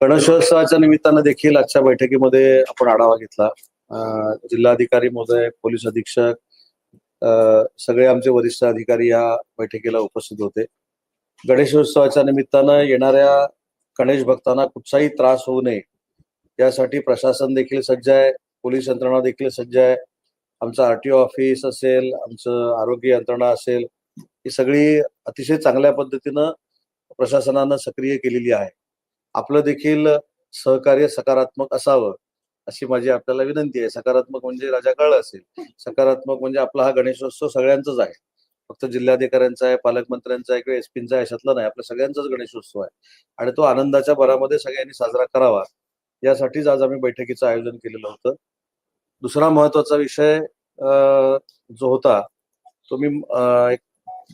गणेशोत्सवाच्या निमित्तानं देखील आजच्या बैठकीमध्ये आपण आढावा घेतला. जिल्हाधिकारी महोदय पोलीस अधीक्षक सगळे आमचे वरिष्ठ अधिकारी या बैठकीला उपस्थित होते. गणेशोत्सवाच्या निमित्तानं येणाऱ्या गणेश भक्तांना कुठचाही त्रास होऊ नये यासाठी प्रशासन देखील सज्ज आहे पोलीस यंत्रणा देखील सज्ज आहे. आमचं आरटीओ ऑफिस असेल आमचं आरोग्य यंत्रणा असेल ही सगळी अतिशय चांगल्या पद्धतीनं प्रशासनानं सक्रिय केलेली आहे. आपलं देखील सहकार्य सकारात्मक असावं अशी माझी आपल्याला विनंती आहे. सकारात्मक म्हणजे राजा कळलं असेल. सकारात्मक म्हणजे आपला हा गणेशोत्सव सगळ्यांचाच आहे. फक्त जिल्हाधिकाऱ्यांचा आहे पालकमंत्र्यांचा आहे किंवा एसपींचा आहे अशातला नाही आपल्या सगळ्यांचाच गणेशोत्सव आहे. आणि तो आनंदाच्या भरामध्ये सगळ्यांनी साजरा करावा यासाठीच आज आम्ही बैठकीचं आयोजन केलेलं होतं. दुसरा महत्त्वाचा विषय जो होता तो मी एक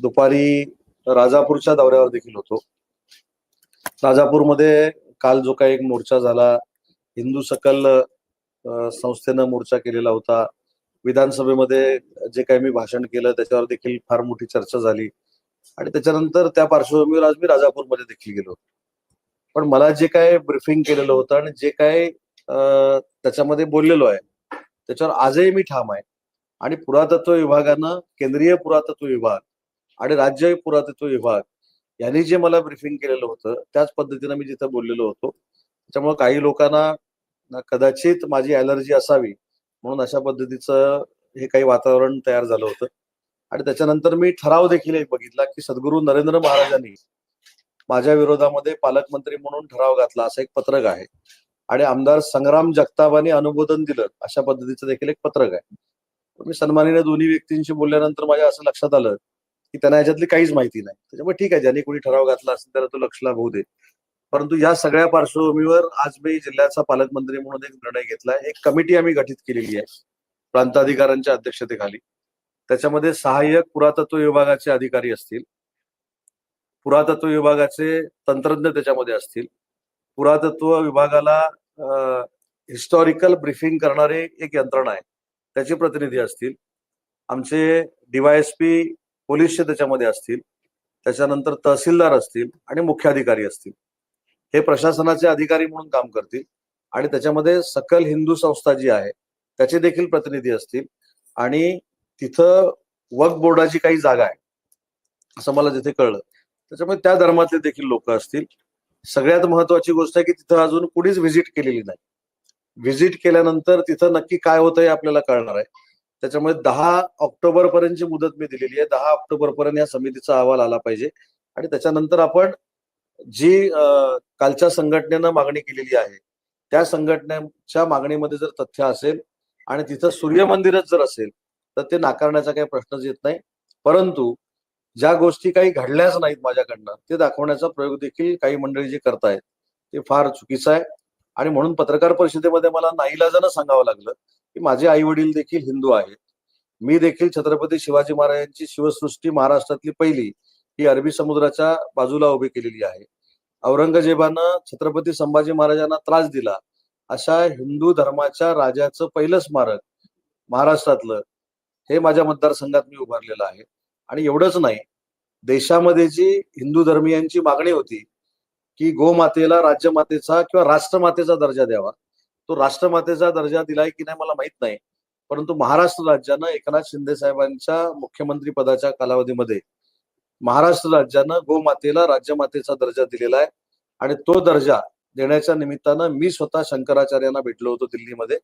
दुपारी राजापूरच्या दौऱ्यावर देखील होतो. राजापूरमध्ये काल जो काही एक मोर्चा झाला हिंदू सकल संस्थेनं मोर्चा केलेला होता. विधानसभेमध्ये जे काही मी भाषण केलं त्याच्यावर देखील फार मोठी चर्चा झाली. आणि त्याच्यानंतर त्या पार्श्वभूमीवर आज मी राजापूरमध्ये देखील गेलो पण मला जे काय ब्रिफिंग केलेलं होतं आणि जे काय त्याच्यामध्ये बोललेलो आहे त्याच्यावर आजही मी ठाम आहे. आणि पुरातत्व विभागानं केंद्रीय पुरातत्व विभाग आणि राज्य पुरातत्व विभाग यांनी जे मला ब्रिफिंग केलेलं होतं त्याच पद्धतीनं मी जिथं बोललेलो होतो. त्याच्यामुळे काही लोकांना कदाचित माझी अलर्जी असावी म्हणून अशा पद्धतीचं हे काही वातावरण तयार झालं होतं. आणि त्याच्यानंतर मी ठराव देखील एक बघितला की सद्गुरू नरेंद्र महाराजांनी माझ्या विरोधामध्ये पालकमंत्री म्हणून ठराव घातला असं एक पत्रक आहे. आणि आमदार संग्राम जगतापानी अनुमोदन दिलं अशा पद्धतीचं देखील एक पत्रक आहे. मी सन्मानिने दोन्ही व्यक्तींशी बोलल्यानंतर माझ्या असं लक्षात आलं की त्यांना याच्यातली काहीच माहिती नाही. त्याच्यामुळे ठीक आहे ज्यांनी कोणी ठराव घातला असेल त्याला तो लक्षला होऊ दे. परंतु या सगळ्या पार्श्वभूमीवर आज मी जिल्ह्याचा पालकमंत्री म्हणून एक निर्णय घेतला एक कमिटी आम्ही गठीत केलेली आहे प्रांताधिकाऱ्यांच्या अध्यक्षतेखाली. त्याच्यामध्ये सहाय्यक पुरातत्व विभागाचे अधिकारी असतील. पुरातत्व विभागाचे तंत्रज्ञ त्याच्यामध्ये असतील. पुरातत्व विभागाला हिस्टॉरिकल ब्रिफिंग करणारे एक यंत्रणा आहे. त्याचे प्रतिनिधी असतील. आमचे डीवायएसपी पोलीसचे त्याच्यामध्ये असतील त्याच्यानंतर तहसीलदार असतील आणि मुख्याधिकारी असतील. हे प्रशासनाचे अधिकारी म्हणून काम करतील आणि त्याच्यामध्ये सकल हिंदू संस्था जी आहे त्याचे देखील प्रतिनिधी असतील आणि तिथं वक्फ बोर्डाची काही जागा आहे. असं मला जिथे कळलं. त्याच्यामुळे त्या धर्मातले देखील लोक असतील. सगळ्यात महत्वाची गोष्ट आहे की तिथं अजून कुणीच व्हिजिट केलेली नाही. व्हिजिट केल्यानंतर तिथं नक्की काय होतं हे आपल्याला कळणार आहे. त्याच्यामुळे दहा ऑक्टोबर पर्यंतची मुदत मी दिलेली आहे. दहा ऑक्टोबर पर्यंत या समितीचा अहवाल आला पाहिजे. आणि त्याच्यानंतर आपण जी कालच्या संघटनेनं मागणी केलेली आहे त्या संघटनेच्या मागणीमध्ये जर तथ्य असेल आणि तिथं सूर्य मंदिरच जर असेल तर ते नाकारण्याचा काही प्रश्नच येत नाही. परंतु ज्या गोष्टी काही घडल्याच नाहीत माझ्याकडनं ते दाखवण्याचा प्रयोग देखील काही मंडळी जे करतायत ते फार चुकीचं आहे. आणि म्हणून पत्रकार परिषदेमध्ये मला नाईलाजानं सांगावं लागलं की माझे आई वडील देखील हिंदू आहेत. मी देखील छत्रपती शिवाजी महाराजांची शिवसृष्टी महाराष्ट्रातली पहिली ही अरबी समुद्राच्या बाजूला उभी केलेली आहे. औरंगजेबानं छत्रपती संभाजी महाराजांना त्रास दिला. अशा हिंदू धर्माच्या राजाचं पहिलं स्मारक महाराष्ट्रातलं हे माझ्या मतदारसंघात मी उभारलेलं आहे. आणि एवढंच नाही देशामध्ये जी हिंदू धर्मियांची मागणी होती की गोमातेला राज्यमातेचा किंवा राष्ट्रमातेचा दर्जा द्यावा तो राष्ट्रमातेचा दर्जा दिलाय की नाही मला माहीत नाही. परंतु महाराष्ट्र राज्यानं एकनाथ शिंदे साहेबांच्या मुख्यमंत्री पदाच्या कालावधीमध्ये महाराष्ट्र राज्यानं गोमातेला राज्यमातेचा दर्जा दिलेला आहे. आणि तो दर्जा देण्याच्या निमित्तानं मी स्वतः शंकराचार्यांना भेटलो होतो दिल्लीमध्ये.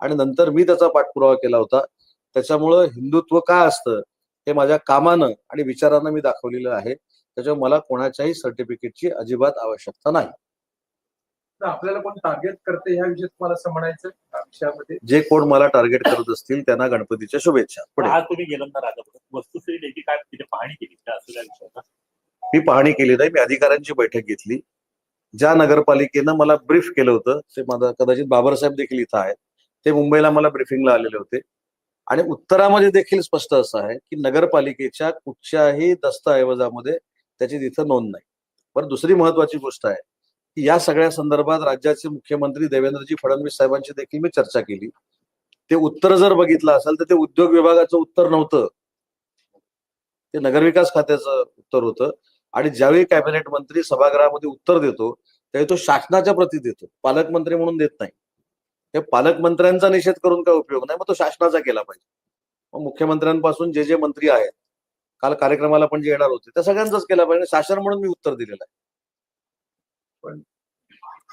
आणि नंतर मी त्याचा पाठपुरावा केला होता. त्याच्यामुळं हिंदुत्व काय असतं हे माझ्या कामानं आणि विचारानं मी दाखवलेलं आहे. त्याच्यामुळे मला कोणाच्याही सर्टिफिकेटची अजिबात आवश्यकता नाही. तर आपल्याला कोण टार्गेट करते ह्या विषयी तुम्हाला असं म्हणायचं विषयामध्ये? जे कोण मला टार्गेट करत असतील त्यांना गणपतीच्या शुभेच्छा. पुढे. आज तुम्ही गेलो ना राजापूर वस्तुस्थिती नेमकी काय? तिथे पाहणी केली त्या असलेल्या विषयाचा मी पाहणी केली नाही मी अधिकाऱ्यांची बैठक घेतली. ज्या नगरपालिकेनं मला ब्रीफ केलं होतं ते माझा कदाचित बाबासाहेब देखील इथं आहेत. ते मुंबईला मला ब्रिफिंगला आलेले होते. आणि उत्तरामध्ये देखील स्पष्ट असं आहे की नगरपालिकेच्या कुठच्याही दस्तऐवजामध्ये त्याची तिथं नोंद नाही. पण दुसरी महत्वाची गोष्ट आहे. या सगळ्या संदर्भात राज्याचे मुख्यमंत्री देवेंद्रजी फडणवीस साहेबांची देखील मी चर्चा केली. ते उत्तर जर बघितलं असेल तर ते उद्योग विभागाचं उत्तर नव्हतं. ते नगरविकास खात्याचं उत्तर होतं. आणि ज्यावेळी कॅबिनेट मंत्री सभागृहामध्ये उत्तर देतो त्यावेळी तो शासनाच्या प्रती देतो. पालकमंत्री म्हणून देत नाही. हे पालकमंत्र्यांचा निषेध करून काय उपयोग नाही मग तो शासनाचा केला पाहिजे. मग मुख्यमंत्र्यांपासून जे जे मंत्री आहेत काल कार्यक्रमाला पण जे येणार होते त्या सगळ्यांचाच केला पाहिजे. शासन म्हणून मी उत्तर दिलेलं आहे.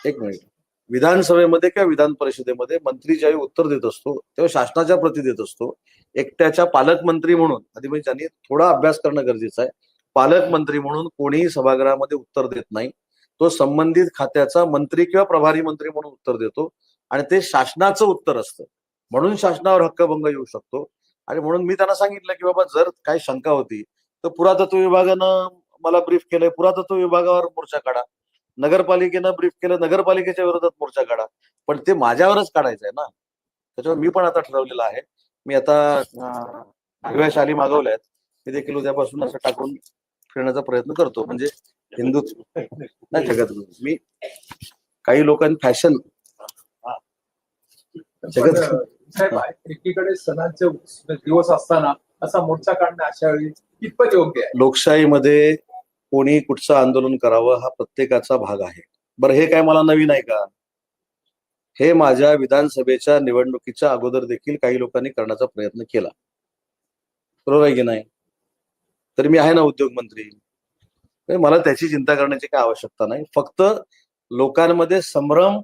एक मिनिट. विधानसभेमध्ये किंवा विधान परिषदेमध्ये मंत्री ज्यावेळी उत्तर देत असतो तेव्हा शासनाच्या प्रती देत असतो. एकट्याच्या पालकमंत्री म्हणून आधी म्हणजे त्यांनी थोडा अभ्यास करणं गरजेचं आहे पालकमंत्री म्हणून कोणीही सभागृहामध्ये उत्तर देत नाही. तो संबंधित खात्याचा मंत्री किंवा प्रभारी मंत्री म्हणून उत्तर देतो आणि ते शासनाचं उत्तर असतं. म्हणून शासनावर हक्कभंग येऊ शकतो. आणि म्हणून मी त्यांना सांगितलं की बाबा जर काही शंका होती तर पुरातत्व विभागानं मला ब्रीफ केलंय. पुरातत्व विभागावर मोर्चा काढा. नगरपालिकेनं ब्रीफ केलं नगरपालिकेच्या विरोधात मोर्चा काढा. पण ते माझ्यावरच काढायचं आहे ना. त्याच्यावर मी पण आता ठरवलेलं आहे. मी आता हिरव्या शाली मागवल्या आहेत. मी देखील उद्यापासून असं टाकून फिरण्याचा प्रयत्न करतो. म्हणजे हिंदू नाही जगत मी काही लोकांनी फॅशन एकीकडे सणांचे दिवस असताना असा मोर्चा काढणं अशा वेळी कितपत योग्य आहे. लोकशाहीमध्ये कोणी कुठचं आंदोलन करावं हा प्रत्येकाचा भाग आहे. बरं हे काय मला नवीन आहे का? हे माझ्या विधानसभेच्या निवडणुकीच्या अगोदर देखील काही लोकांनी करण्याचा प्रयत्न केला. बरोबर आहे की नाही? तर मी आहे ना उद्योग मंत्री मला त्याची चिंता करण्याची काय आवश्यकता नाही. फक्त लोकांमध्ये संभ्रम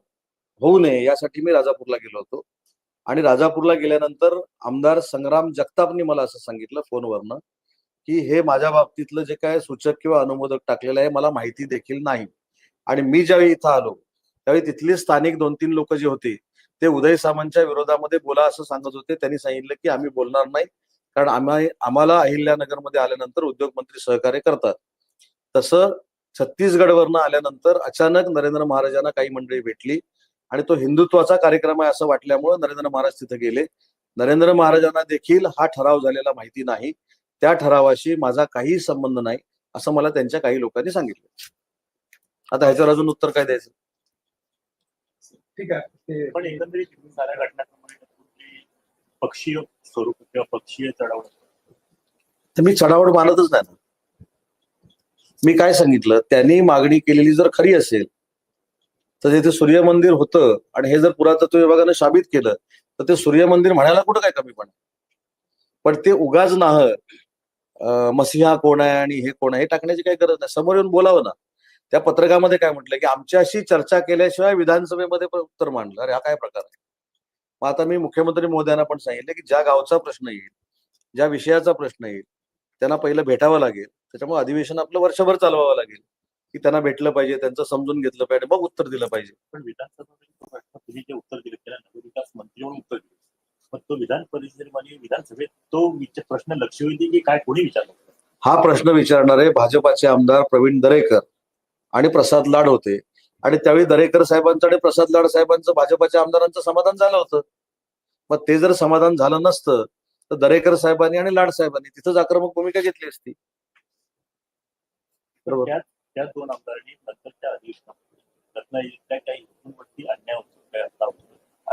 होऊ नये यासाठी मी राजापूरला गेलो होतो. आणि राजापूरला गेल्यानंतर आमदार संग्राम जगतापनी मला असं सांगितलं फोनवरनं. की हे माझ्या बाबतीतलं जे काय सूचक किंवा अनुमोदक टाकलेलं आहे मला माहिती देखील नाही. आणि मी ज्यावेळी इथं आलो त्यावेळी तिथली स्थानिक दोन तीन लोक जे होते ते उदय सामंतच्या विरोधामध्ये बोला असं सांगत होते. त्यांनी सांगितलं की आम्ही बोलणार नाही कारण आम्ही आम्हाला अहिल्यानगरमध्ये आल्यानंतर उद्योग मंत्री सहकार्य करतात. तसं छत्तीसगडवरनं आल्यानंतर अचानक नरेंद्र महाराजांना काही मंडळी भेटली आणि तो हिंदुत्वाचा कार्यक्रम आहे असं वाटल्यामुळे नरेंद्र महाराज तिथे गेले. नरेंद्र महाराजांना देखील हा ठराव झालेला माहिती नाही. त्या ठरावाशी माझा काहीही संबंध नाही असं मला त्यांच्या काही लोकांनी सांगितलं. आता ह्याच्यावर अजून उत्तर काय द्यायचं? ठीक आहे. पण एकंदरीत साऱ्या घटनाक्रमाने पक्षीय स्वरूप किंवा पक्षीय चढावण तर मी चढावड मानतच नाही. ना मी काय सांगितलं? त्यांनी मागणी केलेली जर खरी असेल तर तिथे सूर्य मंदिर होतं आणि हे जर पुरातत्व विभागानं साबित केलं तर ते सूर्य मंदिर म्हणायला कुठं काय कमी पण पण ते उगाच नाह. मसिहा कोण आहे आणि हे कोण आहे हे टाकण्याची काही गरज नाही. समोर येऊन बोलावं ना. त्या पत्रकामध्ये काय म्हटलं की आमच्याशी चर्चा केल्याशिवाय विधानसभेमध्ये पण उत्तर मांडलं. अरे हा काय प्रकार आहे? मग आता मी मुख्यमंत्री महोदयांना पण सांगितलं की ज्या गावचा प्रश्न येईल ज्या विषयाचा प्रश्न येईल त्यांना पहिलं भेटावं लागेल. त्याच्यामुळे अधिवेशन आपलं वर्षभर चालवावं लागेल की त्यांना भेटलं पाहिजे त्यांचं समजून घेतलं पाहिजे मग उत्तर दिलं पाहिजे. पण विधानसभा तुम्ही जे उत्तर दिले त्याला नगरविकास मंत्री म्हणून उत्तर दिलं. पण तो विधान परिषदेमध्ये विधानसभेत तो प्रश्न लक्षवेधी की काय कोणी विचारलं हा प्रश्न विचारणारे भाजपाचे आमदार प्रवीण दरेकर आणि प्रसाद लाड होते. आणि त्यावेळी दरेकर साहेबांचं आणि प्रसाद लाड साहेबांचं भाजपाच्या आमदारांचं समाधान झालं होतं. मग ते जर समाधान झालं नसतं तर दरेकर साहेबांनी आणि लाड साहेबांनी तिथंच आक्रमक भूमिका घेतली असती. बरोबर? त्या दोन आमदारांनी नंतरच्या अधिवेशनात रत्नागिरीतल्या काही अन्याय होतो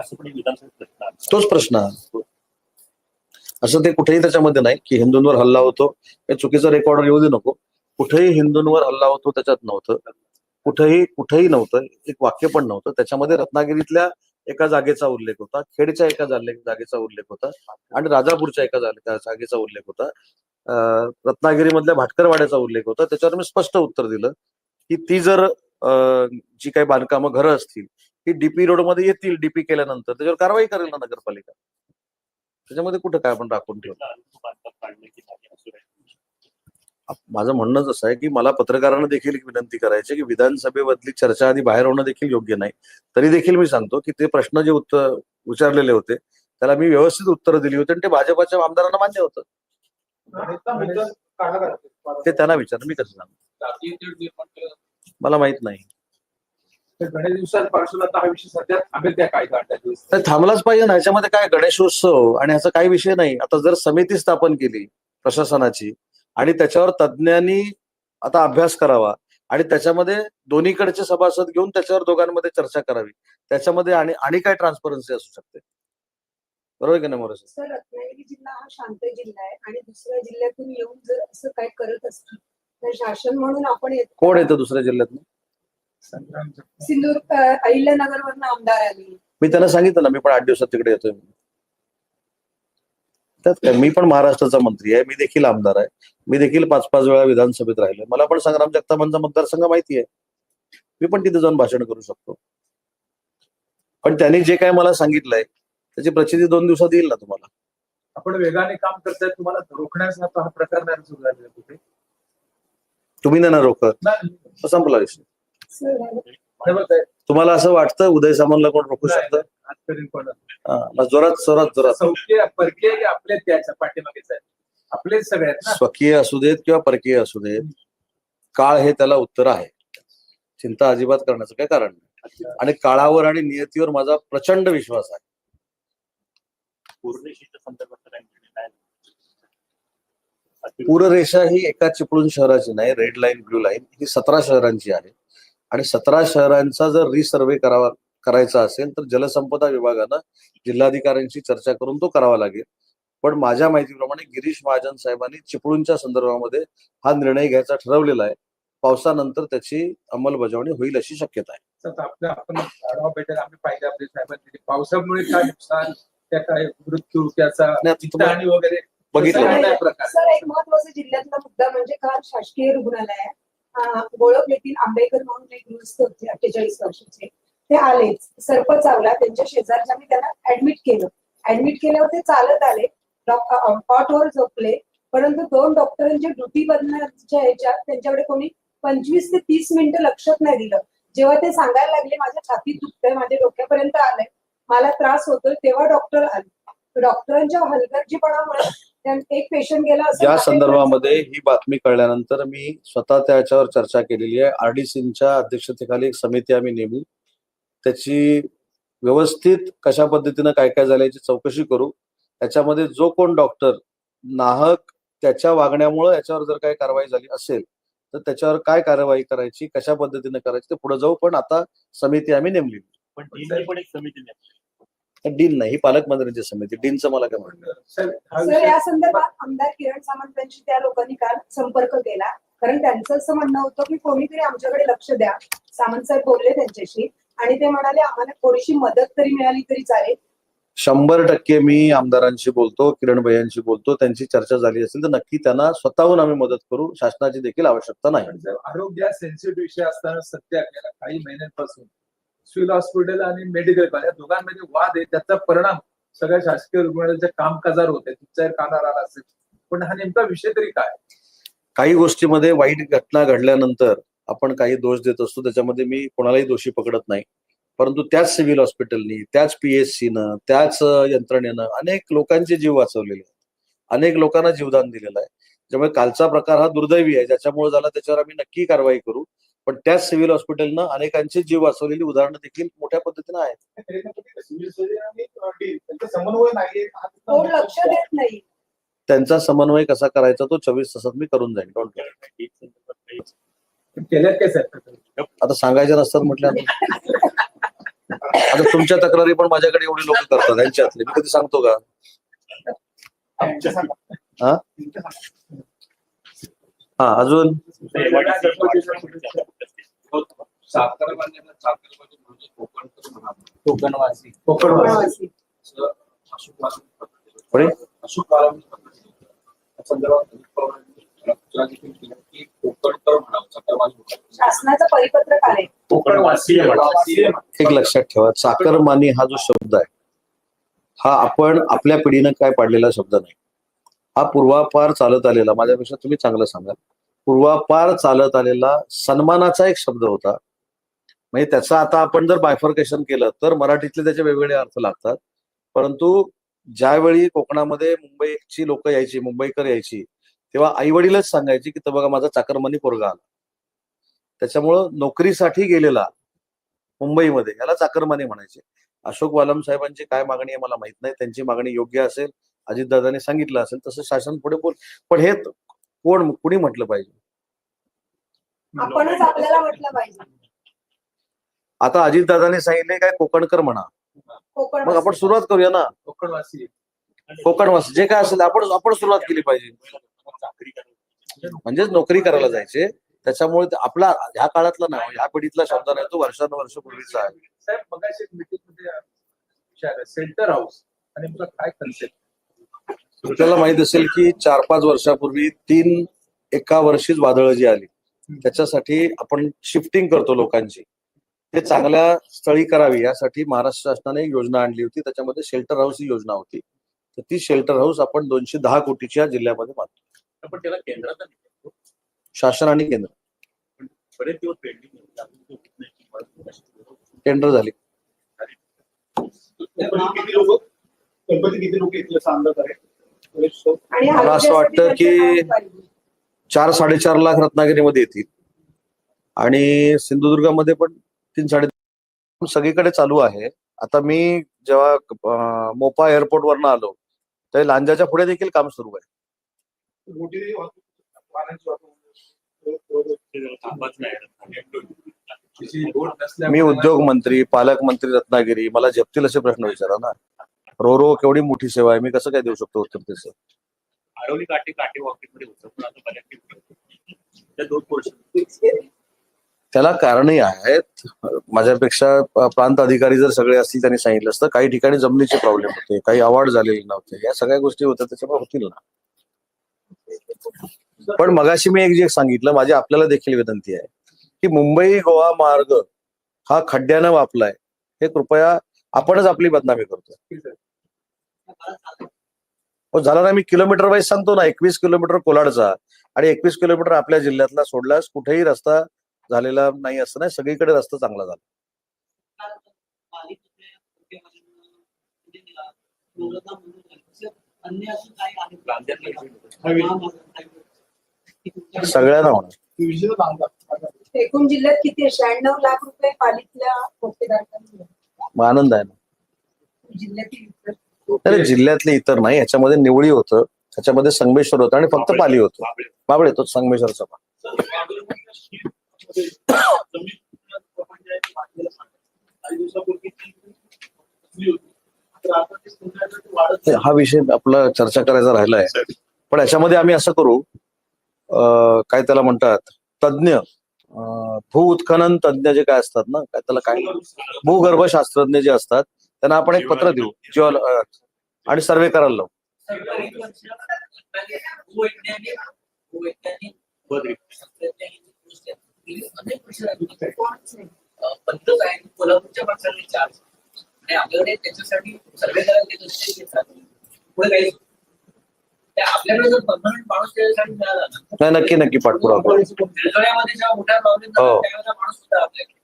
असं पण विधानसभेत प्रश्न आला. तोच प्रश्न. असं ते कुठेही त्याच्यामध्ये नाही की हिंदूंवर हल्ला होतो. हे चुकीचं रेकॉर्ड येऊ दे नको. कुठेही हिंदूंवर हल्ला होतो त्याच्यात नव्हतं. कुठेही कुठेही नव्हतं. एक वाक्य पण नव्हतं. त्याच्यामध्ये रत्नागिरीतल्या एका जागेचा उल्लेख होता. खेडच्या एका जाले- जागेचा उल्लेख होता. आणि राजापूरच्या एका जागे- जागेचा उल्लेख होता. अं, रत्नागिरीमधल्या भाटकरवाड्याचा उल्लेख होता. त्याच्यावर मी स्पष्ट उत्तर दिलं की ती जर अं, जी काही बांधकामं घरं असतील ही डीपी रोडमध्ये येतील डीपी केल्यानंतर त्याच्यावर कारवाई करेल ना नगरपालिका. त्याच्यामध्ये कुठं काय आपण राखून ठेवलं माझं म्हणणंच असं आहे की मला पत्रकारांना देखील एक विनंती करायची की विधानसभेमधली चर्चा आधी बाहेर होणं देखील योग्य नाही. तरी देखील मी सांगतो की ते प्रश्न जे उत्तर विचारलेले होते त्याला मी व्यवस्थित उत्तर दिली होती आणि ते भाजपाच्या आमदारांना मान्य होतं. ते त्यांना विचार मी कसं सांगतो मला माहीत नाही. तर गणेश दिवसांपासून आता हा विषय सध्या थांबेल त्या तर थांबलाच पाहिजे ना. ह्याच्यामध्ये काय गणेशोत्सव आणि ह्याचा काही विषय नाही. आता जर समिती स्थापन केली प्रशासनाची आणि त्याच्यावर तज्ज्ञांनी आता अभ्यास करावा आणि त्याच्यामध्ये दोन्हीकडचे सभासद घेऊन त्याच्यावर दोघांमध्ये चर्चा करावी. त्याच्यामध्ये आणि आणि काय ट्रान्सपरन्सी असू शकते. बरोबर की नाही मोरे सर? सर रत्नागिरी जिल्हा हा शांत जिल्हा आहे आणि दुसऱ्या जिल्ह्यातून येऊन जर असं काय करत असतील तर शासन म्हणून आपण कोण येतं दुसऱ्या जिल्ह्यात संग्राम जगताप. सिंदूर अ, अहिल्यानगरवरनं आमदार आले. मी त्यांना सांगितलं ना मी पण आठ दिवसात तिकडे येतोय. त्यात काय मी पण महाराष्ट्राचा मंत्री आहे मी देखील आमदार आहे. मी देखील पाच पाच वेळा विधानसभेत राहिले मला पण संग्राम जगतापांचा मतदारसंघ माहिती आहे. मी पण तिथे जाऊन भाषण करू शकतो. पण त्यांनी जे काय मला सांगितलंय त्याची प्रचिती दोन दिवसात येईल ना तुम्हाला. आपण वेगाने काम करताय तुम्हाला रोखण्याचा हा प्रकार नाही सुरू झालेला कुठे? तुम्ही नाही ना रोखत? तर संपला विषय. तुम्हाला असं वाटतं? उदय सामंतला कोण रोखू शकतं? जोरात जोरात जोरात. परकीय की आपले सगळे आहेत ना? स्वकीय असू देत किंवा परकीय असू देत काळ हे त्याला उत्तर आहे. चिंता अजिबात करण्याचं काही कारण नाही. आणि काळावर आणि नियतीवर माझा प्रचंड विश्वास आहे. पूररेषा ही एका चिपळूण शहराची नाही रेड लाईन ब्ल्यू लाईन ही सतरा शहरांची आहे. आणि सतरा शहरांचा जर रिसर्वे करावा करायचा असेल तर जलसंपदा विभागानं जिल्हाधिकाऱ्यांशी चर्चा करून तो करावा लागेल. पण माझ्या माहितीप्रमाणे गिरीश महाजन साहेबांनी चिपळूणच्या संदर्भामध्ये हा निर्णय घ्यायचा ठरवलेला आहे. पावसानंतर त्याची अंमलबजावणी होईल अशी शक्यता आहे. तर आपल्या आपण आढावा बैठक आम्ही पाहिजे आपल्या साहेबांनी पावसामुळे काय नुकसान त्या काय मृत्यू त्याचा वगैरे बघितलं. महत्त्वाचा जिल्ह्यातला मुद्दा म्हणजे काल शासकीय रुग्णालय ओळख येथील आंबेकर म्हणून एक गृहस्थ होते अठ्ठेचाळीस वर्षाचे. ते आलेच. सर्प चावला. त्यांच्या शेजारच्या मी त्यांना ऍडमिट केलं. ऍडमिट केल्यावर ते चालत आले. कॉटवर झोपले. परंतु दोन डॉक्टरांच्या ड्युटी बदलण्याच्या ह्याच्यात त्यांच्याकडे कोणी पंचवीस ते तीस मिनिटं लक्षात नाही दिलं. जेव्हा ते सांगायला लागले माझ्या छातीत दुखतंय माझ्या डोक्यापर्यंत आलंय. मला त्रास होतोय तेव्हा डॉक्टर आले. डॉक्टरांच्या हलगर्जीपणामुळे एक पेशंट गेला असं या. संदर्भामध्ये ही बातमी कळल्यानंतर मी स्वतः त्याच्यावर चर्चा केलेली आहे. आरडीसीच्या अध्यक्षतेखाली एक समिती आम्ही नेमली त्याची व्यवस्थित कशा पद्धतीनं काय काय झालं याची चौकशी करू. त्याच्यामध्ये जो कोण डॉक्टर नाहक त्याच्या वागण्यामुळे याच्यावर जर काही कारवाई झाली असेल तर त्याच्यावर काय कारवाई करायची कशा पद्धतीने करायची ते पुढे जाऊ. पण आता समिती आम्ही नेमली. पण डीननी पण एक समिती नेमली. डीन नाही ही पालकमंत्र्यांची समिती. डीनचं मला काय म्हणणं सर सर विषय या संदर्भात आमदार किरण सामंत यांची त्या लोकांनी काल संपर्क केला. कारण त्यांचं असं म्हणणं होतं की कोणीतरी आमच्याकडे लक्ष द्या. सामंत साहेब बोलले त्यांच्याशी. आणि ते म्हणाले आम्हाला थोडीशी मदत तरी मिळाली तरी चालेल. शंभर टक्के मी आमदारांशी बोलतो किरण भैयांशी बोलतो. त्यांची चर्चा झाली असेल तर नक्की त्यांना स्वतःहून आम्ही मदत करू. शासनाची देखील आवश्यकता नाही. आरोग्य सेन्सिटिव्ह विषय असताना सध्या गेल्या काही महिन्यांपासून सिव्हिल हॉस्पिटल आणि मेडिकल कॉलेज या दोघांमध्ये वाद आहे. त्याचा परिणाम सगळ्या शासकीय रुग्णालयाच्या कामकाजावर होत. आहे तुमच्या कानावर आला असेल? पण हा नेमका विषय तरी काय? काही गोष्टीमध्ये वाईट घटना घडल्यानंतर आपण काही दोष देत असतो. त्याच्यामध्ये मी कोणालाही दोषी पकडत नाही. परंतु त्याच सिव्हिल हॉस्पिटलनी त्याच पीएचसीनं त्याच यंत्रणेनं अनेक लोकांचे जीव वाचवलेले आहेत. अनेक लोकांना जीवदान दिलेलं आहे. त्यामुळे कालचा प्रकार हा दुर्दैवी आहे. ज्याच्यामुळे झाला त्याच्यावर आम्ही नक्की कारवाई करू. पण त्याच सिव्हिल हॉस्पिटलनं अनेकांचे जीव वाचवलेली उदाहरणं देखील मोठ्या पद्धतीने आहेत. त्यांचा समन्वय नाहीये कोण लक्ष देत नाही. त्यांचा समन्वय कसा करायचा तो चोवीस तासात मी करून जाईन. आता सांगायचं नसतात म्हटल्यानंतर आता तुमच्या तक्रारी पण माझ्याकडे एवढी लोक करतात यांच्यातले मी कधी सांगतो का? हा? अजून म्हणजे कोकणवासी कोकणवासी? अशोक. एक लक्षात ठेवा चाकरमानी हा जो शब्द आहे हा आपण आपल्या पिढीनं काय पाडलेला शब्द नाही हा पूर्वापार चालत आलेला माझ्यापेक्षा तुम्ही चांगलं सांगाल. पूर्वापार चालत आलेला सन्मानाचा एक शब्द होता. म्हणजे त्याचा आता आपण जर बायफर्केशन केलं तर मराठीतले त्याचे वेगवेगळे अर्थ लागतात. परंतु ज्यावेळी कोकणामध्ये मुंबईची लोक यायची मुंबईकर यायची तेव्हा आई वडीलच सांगायची की तर बघा माझा चाकरमानी पोरगा आला. त्याच्यामुळं नोकरीसाठी गेलेला मुंबईमध्ये याला चाकरमानी म्हणायचे. अशोक वालम साहेबांची काय मागणी आहे मला माहीत नाही. त्यांची मागणी योग्य असेल अजितदादांनी सांगितलं असेल तसं शासन पुढे बोल पण हे कोण कुणी म्हटलं पाहिजे? आपणच आपल्याला म्हटलं पाहिजे. आता अजितदादांनी सांगितले काय कोकणकर म्हणा. मग आपण सुरुवात करूया ना. कोकणवासी. कोकणवासी जे काय असेल आपण आपण सुरुवात केली पाहिजे. म्हणजेच नोकरी करायला जायचे. त्याच्यामुळे आपला ह्या काळातला नाही ह्या पिढीतला शब्द नाही तो वर्षानुवर्ष पूर्वीचा आहे. सेंटर हाऊस आणि काय कन्सेप्ट आपल्याला माहीत असेल की चार पाच वर्षापूर्वी तीन एका वर्षीच वादळं जी आली. त्याच्यासाठी आपण शिफ्टिंग करतो लोकांची. ते चांगल्या स्थळी करावी यासाठी महाराष्ट्र शासनाने एक योजना आणली होती. त्याच्यामध्ये शेल्टर हाऊस ही योजना होती. तर ती शेल्टर हाऊस आपण दोनशे दहा कोटीच्या जिल्ह्यामध्ये मानतो पण त्याला. शासन आणि केंद्र. बरेच दिवस पेंडिंग टेंडर झाली. गणपती किती लोक? गणपती किती लोक येतील असं अंदाज आहे आणि मला असं वाटतं की-. चार साडेचार लाख रत्नागिरीमध्ये येतील. आणि सिंधुदुर्गामध्ये पण तीन साडे सगळीकडे चालू आहे. आता मी जेव्हा मोपा एअरपोर्ट वरनं आलो तर लांजाच्या पुढे देखील काम सुरू आहे. मी उद्योग मंत्री पालकमंत्री रत्नागिरी मला झेपतील असे प्रश्न विचारा ना. रो रो केवढी मोठी सेवा आहे. मी कसं काय देऊ शकतो उत्तर त्याचं आरवली काटे काटे वॉकिंगमध्ये होतं पण आता बऱ्यापैकी त्या दोन पोर्शन त्याला कारणही आहेत. माझ्यापेक्षा प्रांत अधिकारी जर सगळे असतील त्यांनी सांगितलं असतं काही ठिकाणी जमिनीचे प्रॉब्लेम होते काही अवॉर्ड झालेले नव्हते. या सगळ्या गोष्टी होत्या त्याच्यामुळे होतील ना. पण मगाशी मी एक जे सांगितलं माझी आपल्याला देखील विनंती आहे की मुंबई गोवा मार्ग हा खड्ड्यानं वापलाय. हे कृपया आपणच आपली बदनामी करतो हो झाला ना मी किलोमीटर वाईज सांगतो ना एकवीस किलोमीटर कोलाडचा आणि एकवीस किलोमीटर आपल्या जिल्ह्यातला सोडल्यास कुठेही रस्ता झालेला नाही असं नाही सगळीकडे रस्ता चांगला झाला. सगळ्यांना होणार. एकूण जिल्ह्यात किती शहाण्णव लाख रुपये मग आनंद आहे ना. जिल्ह्यातील इतर अरे जिल्ह्यातले इतर नाही. याच्यामध्ये निवळी होतं. त्याच्यामध्ये संगमेश्वर होतं आणि फक्त पाली होतं. बाबळे तो संगमेश्वरचा पण. हा विषय आपला चर्चा करायचा राहिला आहे पण याच्यामध्ये आम्ही असं करू अं, काय त्याला म्हणतात तज्ज्ञ भू उत्खनन तज्ज्ञ जे काय असतात ना काय त्याला काय? भूगर्भशास्त्रज्ञ जे असतात त्यांना आपण एक पत्र देऊ. जिओल आणि सर्वे करायला लावू. कोल्हापूरच्या माणसांनी चार्ज आणि आपल्याकडे त्याच्यासाठी सर्वे करायला आपल्याकडे जर परमनंट माणूस त्याच्यासाठी मिळाला ना नाही नक्की नक्की पाठपुरावा करू. निर्णयामध्ये जेव्हा मोठ्या प्रॉब्लेम हो. त्यावेळेला माणूस आपल्याकडे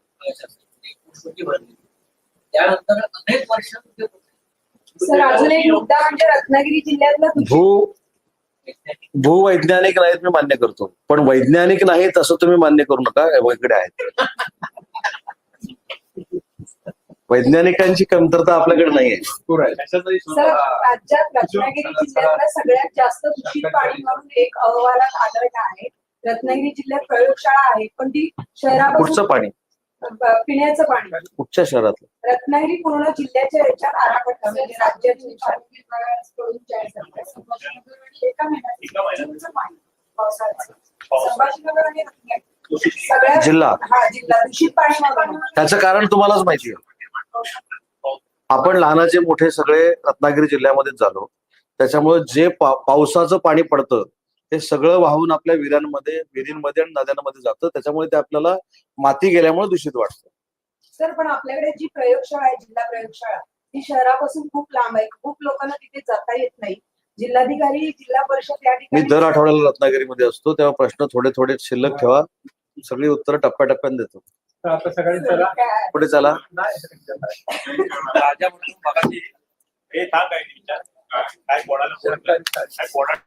त्यानंतर अनेक वर्ष सर अजून एक मुद्दा म्हणजे रत्नागिरी जिल्ह्यातला भू वैज्ञानिक भूवैज्ञानिक नाहीत मी मान्य करतो. पण वैज्ञानिक नाहीत असं तुम्ही मान्य करू नका इकडे आहेत. वैज्ञानिकांची कमतरता आपल्याकडे नाहीये. सर राज्यात रत्नागिरी जिल्ह्यातला सगळ्यात जास्त दूषित पाणी म्हणून एक अहवालात आढळलं आहे. रत्नागिरी जिल्ह्यात प्रयोगशाळा आहे पण ती शहरापासून कुठचं पाणी. पिण्याचं पाणी. कुठच्या शहरातलं? रत्नागिरी पूर्ण जिल्ह्याच्या याच्यात आराखडा म्हणजे राज्याची एका पाणी पावसाळ्याचं. संभाजीनगर आणि रत्नागिरी. जिल्हा. हा जिल्हा. दूषित पाणी त्याचं कारण तुम्हालाच माहिती आहे. आपण लहानाचे मोठे सगळे रत्नागिरी जिल्ह्यामध्येच झालो. त्याच्यामुळे जे पावसाचं पाणी पडतं ते सगळं वाहून आपल्या विहिरांमध्ये विहिरींमध्ये आणि नद्यांमध्ये जातं. त्याच्यामुळे ते आपल्याला माती गेल्यामुळे दूषित वाटतं. सर पण आपल्याकडे जी प्रयोगशाळा आहे जिल्हा प्रयोगशाळा ती शहरापासून खूप लांब आहे. खूप लोकांना तिथे जाता येत नाही. जिल्हाधिकारी जिल्हा परिषद या मी ठिकाणी दर आठवड्याला रत्नागिरीमध्ये असतो. तेव्हा प्रश्न थोडे थोडे शिल्लक ठेवा. सगळी उत्तरं टप्प्याटप्प्याने देतो. तर आता सगळ्यांनी चला. काय- पुढे चला. नाही राजा म्हणून मगाशी हे सांग काय विचार. काय कोणाला सरकारी काय कोणाला